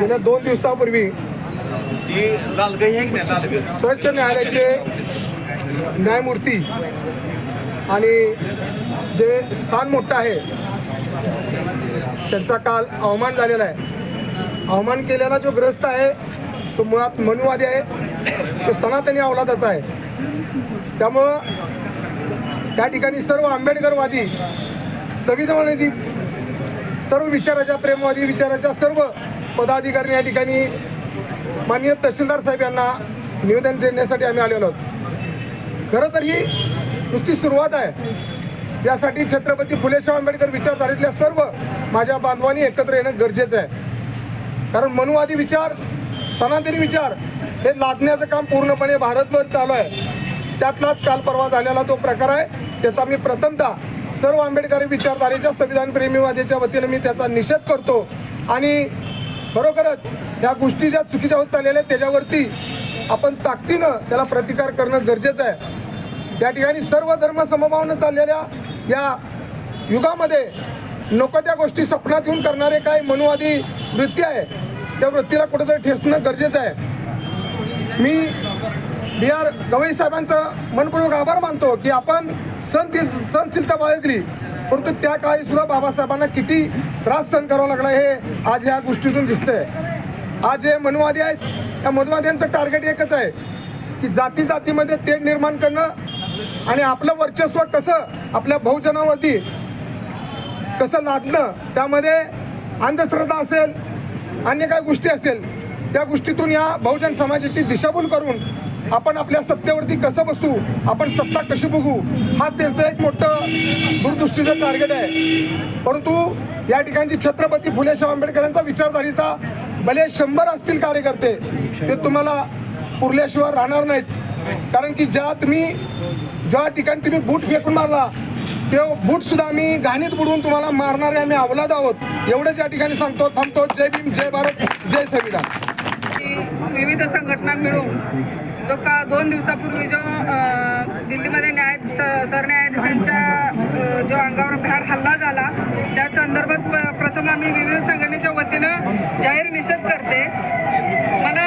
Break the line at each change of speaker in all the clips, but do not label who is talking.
गेल्या दोन दिवसापूर्वी सर्वोच्च न्यायालयाचे न्यायमूर्ती आणि जे स्थान मोठं आहे त्यांचा काल अवमान झालेला आहे. अवमान केलेला जो ग्रस्त आहे तो मुळात मनुवादी आहे तो सनातनी अवलादाचा आहे. त्यामुळं त्या ठिकाणी सर्व आंबेडकरवादी संविधानवादी सर्व विचाराच्या प्रेमवादी विचाराच्या सर्व पदाधिकारी या ठिकाणी माननीय तहसीलदार साहेब यांना निवेदन देण्यासाठी आम्ही आलेलो आहोत. खरं तर ही नुसती सुरुवात आहे. यासाठी छत्रपती फुलेशाह आंबेडकर विचारधारेतल्या सर्व माझ्या बांधवांनी एकत्र येणं गरजेचं आहे. कारण मनुवादी विचार सनातनी विचार हे लादण्याचं काम पूर्णपणे भारतभर चालू आहे. त्यातलाच काल परवा झालेला तो प्रकार आहे. त्याचा मी प्रथमतः सर्व आंबेडकरी विचारधारेच्या संविधान प्रेमीवादीच्या वतीनं मी त्याचा निषेध करतो. आणि खरोखरच या गोष्टी ज्या चुकीच्या होत चाललेल्या आहेत त्याच्यावरती आपण ताकदीनं त्याला प्रतिकार करणं गरजेचं आहे. या ठिकाणी सर्व धर्म समभावनं चाललेल्या या युगामध्ये नको त्या गोष्टी स्वप्नात येऊन करणारे काही मनुवादी वृत्ती आहे त्या वृत्तीला कुठेतरी ठेचणं गरजेचं आहे. मी बी आर गवई साहेबांचं मनपूर्वक आभार मानतो की आपण सण सहनशीलता बाळगली. परंतु त्या काळी सुद्धा बाबासाहेबांना किती त्रास सहन करावा लागला हे आज ह्या गोष्टीतून दिसतंय. आज जे मनुवादी आहेत त्या मनुवाद्यांचं टार्गेट एकच आहे की जाती जातीमध्ये तेढ निर्माण करणं आणि आपलं वर्चस्व कसं आपल्या बहुजनावरती कसं लादलं त्यामध्ये अंधश्रद्धा असेल अन्य काही गोष्टी असेल त्या गोष्टीतून या बहुजन समाजाची दिशाभूल करून आपण आपल्या सत्तेवरती कसं बसू आपण सत्ता कशी बघू हाच त्यांचं एक मोठं दूरदृष्टीचं टार्गेट आहे. परंतु या ठिकाणची छत्रपती फुले शाह आंबेडकरांचा विचारधारीचा भले शंभर असतील कार्यकर्ते ते तुम्हाला पुरल्याशिवाय राहणार नाहीत. कारण की ज्या तुम्ही ज्या ठिकाणी तुम्ही बूट फेकून मारला ते बूट सुद्धा आम्ही घाणीत बुडवून तुम्हाला मारणारे आम्ही अवलाद आहोत. एवढंच या ठिकाणी सांगतो थांबतो. जय भीम जय भारत जय संविधान.
विविध संघटना मिळून जो का दोन दिवसापूर्वी जो दिल्लीमध्ये न्याय सरन्यायाधीशांच्या जो अंगावर भ्याड हल्ला झाला त्या संदर्भात प्रथम आम्ही विविध संघटनेच्या वतीनं जाहीर निषेध करते. मला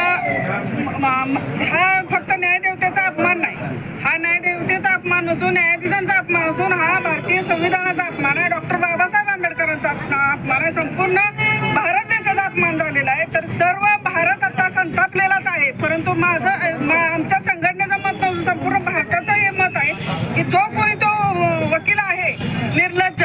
हा फक्त न्यायदेवतेचा अपमान नाही. हा न्यायदेवतेचा अपमान नसून न्यायाधीशांचा अपमान असून हा भारतीय संविधानाचा अपमान आहे. डॉक्टर बाबासाहेब आंबेडकरांचा अपमान आहे. संपूर्ण भारत देशाचा अपमान झालेला आहे. तर सर्व भारत परंतु माझं मा- आमच्या संघटनेचं मत नव्हतं संपूर्ण भारताचं हे मत आहे की जो कोणी तो वकील आहे निर्लज्ज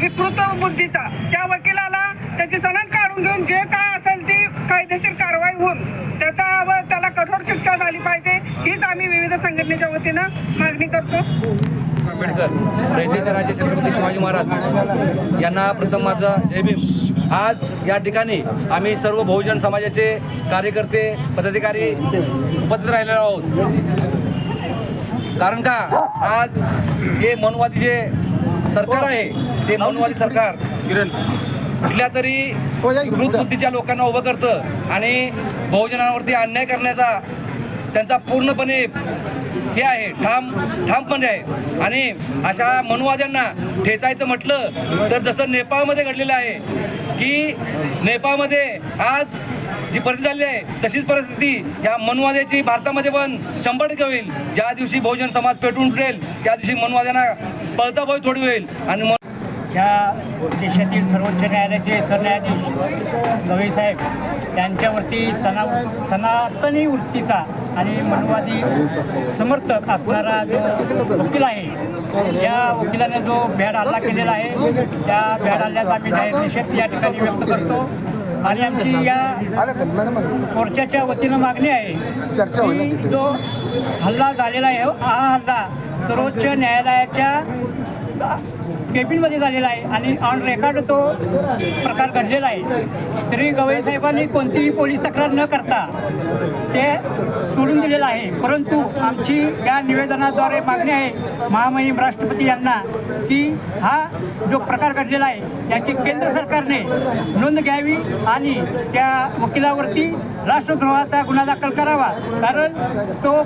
विकृत बुद्धीचा त्या वकिलाला त्याची सनद काढून घेऊन जे काय असेल ती कायदेशीर कारवाई होऊन त्याचा व त्याला कठोर शिक्षा झाली पाहिजे हीच आम्ही विविध संघटनेच्या वतीनं मागणी करतो.
आंबेडकर रयतेचे राजे छत्रपती शिवाजी महाराज यांना प्रथम माझा जय भीम. आज या ठिकाणी आम्ही सर्व बहुजन समाजाचे कार्यकर्ते पदाधिकारी उपस्थित राहिलेलो आहोत. कारण का? आज हे मनुवादी जे सरकार आहे ते मनुवादी सरकार कुठल्या तरी विकृत बुद्धीच्या लोकांना उभं करतं आणि बहुजनांवरती अन्याय करण्याचा त्यांचा पूर्णपणे हे आहे ठाम ठामपणे आहे. आणि अशा मनुवाद्यांना ठेचायचं म्हटलं तर जसं नेपाळमध्ये घडलेलं आहे की नेपाळमध्ये आज जी परिस्थिती झाली आहे तशीच परिस्थिती या मनुवाद्याची भारतामध्ये पण शंभर टक्के होईल. ज्या दिवशी बहुजन समाज पेटून उठेल त्या दिवशी मनुवाद्यांना पळता भय थोडी होईल. आणि मन-
ज्या देशातील सर्वोच्च न्यायालयाचे सरन्यायाधीश गवई साहेब त्यांच्यावरती सना सनातनी वृत्तीचा आणि मनुवादी समर्थक असणारा जो वकील आहे त्या वकिलाने जो भ्याड हल्ला केलेला आहे त्या भ्याड हल्ल्याचा आम्ही जाहीर निषेध या ठिकाणी व्यक्त करतो आणि आमची या मोर्चाच्या वतीनं मागणी आहे की. जो हल्ला झालेला आहे हा हल्ला सर्वोच्च न्यायालयाच्या केबिनमध्ये झालेला आहे आणि ऑन रेकॉर्ड तो प्रकार घडलेला आहे. तरी गवई साहेबांनी कोणतीही पोलीस तक्रार न करता ते सोडून दिलेलं आहे. परंतु आमची या निवेदनाद्वारे मागणी आहे महामहिम राष्ट्रपती यांना की हा जो प्रकार घडलेला आहे याची केंद्र सरकारने नोंद घ्यावी आणि त्या वकिलावरती राष्ट्रद्रोहाचा गुन्हा दाखल करावा. कारण तो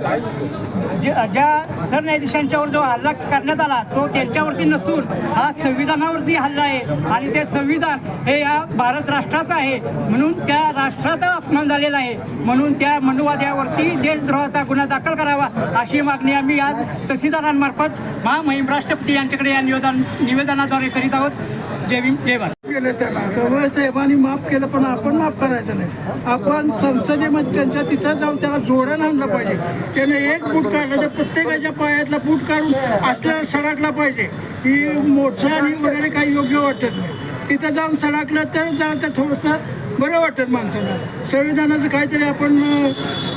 जे- ज्या सरन्यायाधीशांच्यावर जो हल्ला करण्यात आला तो त्यांच्यावरती नसून हा संविधानावरती हल्ला आहे. आणि ते संविधान हे या भारत राष्ट्राचं आहे. म्हणून त्या राष्ट्राचा अपमान झालेला आहे. म्हणून त्या मनुवाद्यावरती देशद्रोहाचा गुन्हा दाखल करावा अशी मागणी आम्ही आज तहसीलदारांमार्फत महामहिम राष्ट्रपती यांच्याकडे या निवेदन निवेदनाद्वारे करीत आहोत. जय भीम जय भारत.
केलं त्याला. साहेबांनी माफ केलं पण आपण माफ करायचं नाही. आपण संसदेमध्ये त्यांच्या तिथं जाऊन त्याला जोडण आणलं पाहिजे. त्याने एक बूट काढलं तर प्रत्येकाच्या पायातला बूट काढून असलं सडकला पाहिजे. ही मोठं आणि वगैरे काही योग्य वाटत नाही. तिथं जाऊन सडाकलं तर जरा तर थोडंसं बरं वाटत माणसाला. संविधानाचं काहीतरी आपण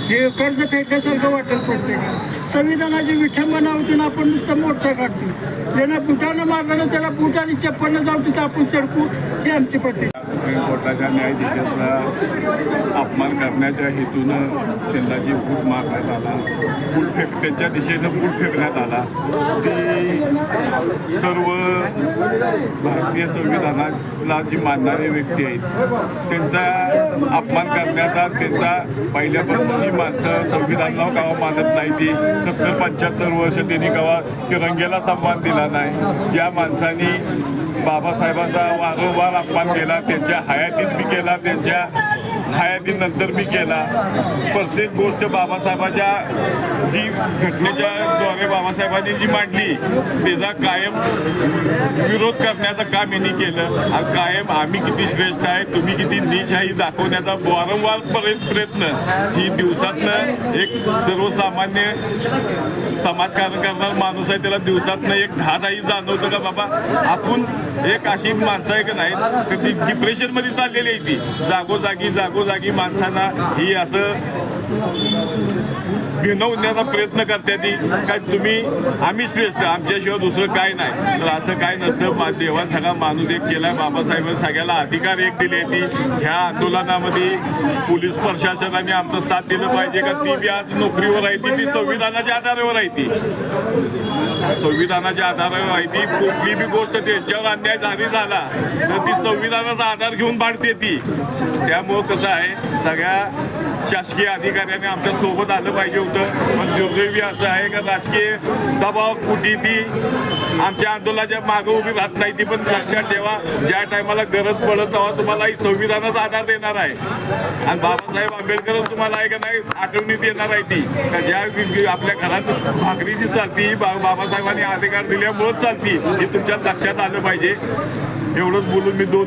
हे कर्ज फेडल्यासारखं वाटत प्रत्येकाला. संविधानाची विठंबना होती ना आपण नुसतं मोर्चा काढतो. ज्यांना बुटानं मारलं ना त्याला बुट आणि चप्पलनं जाऊन तिथं आपण चढकू ही आमची पडते
सुप्रीम कोर्टाच्या न्यायाधीशाचा अपमान करण्याच्या हेतूनं त्यांना जी फूट मारण्यात आला फूट फेक त्यांच्या दिशेनं फूट फेकण्यात आला ती सर्व भारतीय संविधानाला जी मानणारे व्यक्ती आहेत त्यांचा अपमान करण्याचा त्यांचा पहिल्यापासून ही माणसं संविधानाला कवा मानत नाही ती सत्तर पंच्याहत्तर वर्ष त्यांनी कवा तिरंगेला सन्मान दिला नाही या माणसांनी बाबासाहेबांचा वारंवार अपमान केला त्यांच्या हयातीत मी केला त्यांच्या हयातीनंतर मी केला. प्रत्येक गोष्ट बाबासाहेबाच्या जी घटनेच्या द्वारे बाबासाहेबांनी जी मांडली त्याचा कायम विरोध करण्याचं काम यांनी केलं. आणि कायम आम्ही किती श्रेष्ठ आहे तुम्ही किती नीच आहे ही दाखवण्याचा वारंवार प्रयत्न. ही दिवसातनं एक सर्वसामान्य समाजकारण करणारा माणूस आहे त्याला दिवसातनं एक दहा दाही जाणवतं का बाबा? आपण एक अशी माणसं आहे का नाही तर ती डिप्रेशनमध्ये चाललेली आहे ती. जागोजागी जागोजागी माणसांना ही असं भिनवण्याचा प्रयत्न करते ती. काय तुम्ही आम्ही श्रेष्ठ आमच्याशिवाय दुसरं काय नाही. तर असं काय नसतं मा- देवान सगळा माणूस एक केलाय. बाबासाहेबांनी सगळ्याला अधिकार एक दिले ती. ह्या आंदोलनामध्ये पोलीस प्रशासनाने आमचं साथ दिलं पाहिजे का? ती बी आज नोकरीवर आहे ती संविधानाच्या आधारावर आहे. ती संविधानाच्या आधारावर आहे ती कुठली बी गोष्ट त्यांच्यावर अन्याय झाली झाला तर ती संविधानाचा आधार घेऊन पाडते ती. त्यामुळं कसं आहे सगळ्या शासकीय अधिकाऱ्याने आमच्यासोबत आलं पाहिजे होतं. पण दुर्दैवी असं आहे का राजकीय दबाव कुठे ती आमच्या आंदोलनाच्या मागं उभी राहत नाही ती पण लक्षात ठेवा. ज्या टायमाला गरज पडत तेव्हा तुम्हाला ही संविधानाचा आधार देणार आहे. आणि बाबासाहेब आंबेडकरच तुम्हाला आहे का नाही आठवणी देणार आहे ती. का ज्या आपल्या घरात भाकरी जी चालती ही बा- बाबासाहेबांनी अधिकार दिल्यामुळेच चालती हे तुमच्या लक्षात आलं पाहिजे. एवढंच बोलून मी दोन